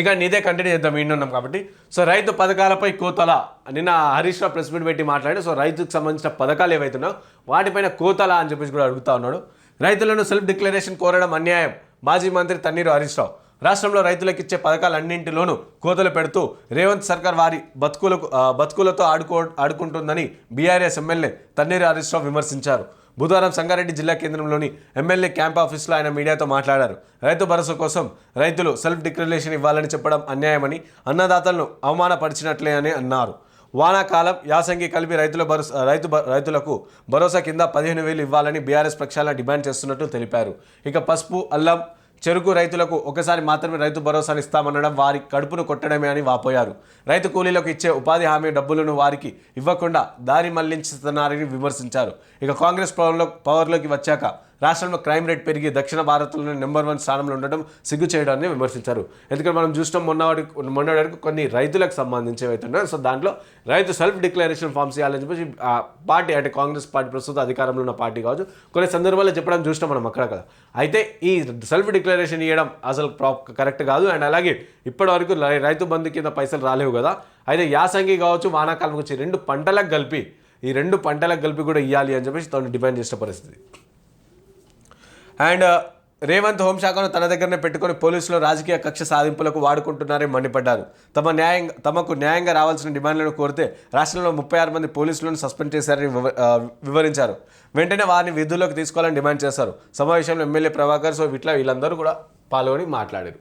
ఇక నీదే కంటిన్యూ చేద్దాం ఉన్నాం కాబట్టి. సో రైతు పథకాలపై కోతల నిన్న హరీష్ రావు ప్రెస్ మీట్ పెట్టి మాట్లాడి సో రైతుకు సంబంధించిన పథకాలు ఏవైతున్నాయో వాటిపైన కోతల అని చెప్పేసి కూడా అడుగుతా ఉన్నాడు. రైతులను సెల్ఫ్ డిక్లరేషన్ కోరడం అన్యాయం. మాజీ మంత్రి తన్నీరు హరీష్ రావు. రాష్ట్రంలో రైతులకు ఇచ్చే పథకాలన్నింటిలోనూ కోతలు పెడుతూ రేవంత్ సర్కార్ వారి బతుకులకు బతుకులతో ఆడుకో ఆడుకుంటుందని బీఆర్ఎస్ ఎమ్మెల్యే తన్నీరు హరీష్ రావు విమర్శించారు. బుధవారం సంగారెడ్డి జిల్లా కేంద్రంలోని ఎమ్మెల్యే క్యాంప్ ఆఫీస్లో ఆయన మీడియాతో మాట్లాడారు. రైతు భరోసా కోసం రైతులు సెల్ఫ్ డిక్లరేషన్ ఇవ్వాలని చెప్పడం అన్యాయమని అన్నదాతలను అవమానపరిచినట్లే అని అన్నారు. వానాకాలం యాసంగి కలిపి రైతుల భరోసా రైతు రైతులకు భరోసా కింద పదిహేను వేలు ఇవ్వాలని బీఆర్ఎస్ పక్షాల డిమాండ్ చేస్తున్నట్లు తెలిపారు. ఇక పసుపు అల్లం చెరుకు రైతులకు ఒకసారి మాత్రమే రైతు భరోసాను ఇస్తామనడం వారి కడుపును కొట్టడమే అని వాపోయారు. రైతు కూలీలకు ఇచ్చే ఉపాధి హామీ డబ్బులను వారికి ఇవ్వకుండా దారి మళ్ళించుతున్నారని విమర్శించారు. ఇక కాంగ్రెస్ పవర్లో పవర్లోకి వచ్చాక రాష్ట్రంలో క్రైమ్ రేట్ పెరిగి దక్షిణ భారత్లోనే నెంబర్ వన్ స్థానంలో ఉండడం సిగ్గు చేయడాన్ని విమర్శించారు. ఎందుకంటే మనం చూసినాం మొన్న వాడి- మొన్న వరకు కొన్ని రైతులకు సంబంధించి అవుతున్నాయి సో దాంట్లో రైతు సెల్ఫ్ డిక్లరేషన్ ఫామ్స్ చేయాలని చెప్పేసి ఆ పార్టీ అంటే కాంగ్రెస్ పార్టీ ప్రస్తుత అధికారంలో ఉన్న పార్టీ కావచ్చు కొన్ని సందర్భాల్లో చెప్పడం చూసినాం మనం అక్కడ కదా. అయితే ఈ సెల్ఫ్ డిక్లరేషన్ ఇవ్వడం అసలు కరెక్ట్ కాదు. అండ్ అలాగే ఇప్పటి వరకు రై- రైతు బంధు కింద పైసలు రాలేవు కదా. అయితే యాసంగి కావచ్చు వానాకాలం వచ్చి రెండు పంటలకు కలిపి ఈ రెండు పంటలకు కలిపి కూడా ఇవ్వాలి అని చెప్పేసి తను డిమాండ్ చేసిన పరిస్థితి. అండ్ రేవంత్ హోంశాఖను తన దగ్గరనే పెట్టుకుని పోలీసులు రాజకీయ కక్ష సాధింపులకు వాడుకుంటున్నారని మండిపడ్డారు. తమ న్యాయంగా తమకు న్యాయంగా రావాల్సిన డిమాండ్లను కోరితే రాష్ట్రంలో ముప్పై ఆరు మంది పోలీసులను సస్పెండ్ చేశారని వివరించారు. వెంటనే వారిని విధుల్లోకి తీసుకోవాలని డిమాండ్ చేశారు. సమావేశంలో ఎమ్మెల్యే ప్రభాకర్ సో ఇట్లా వీళ్ళందరూ కూడా పాల్గొని మాట్లాడారు.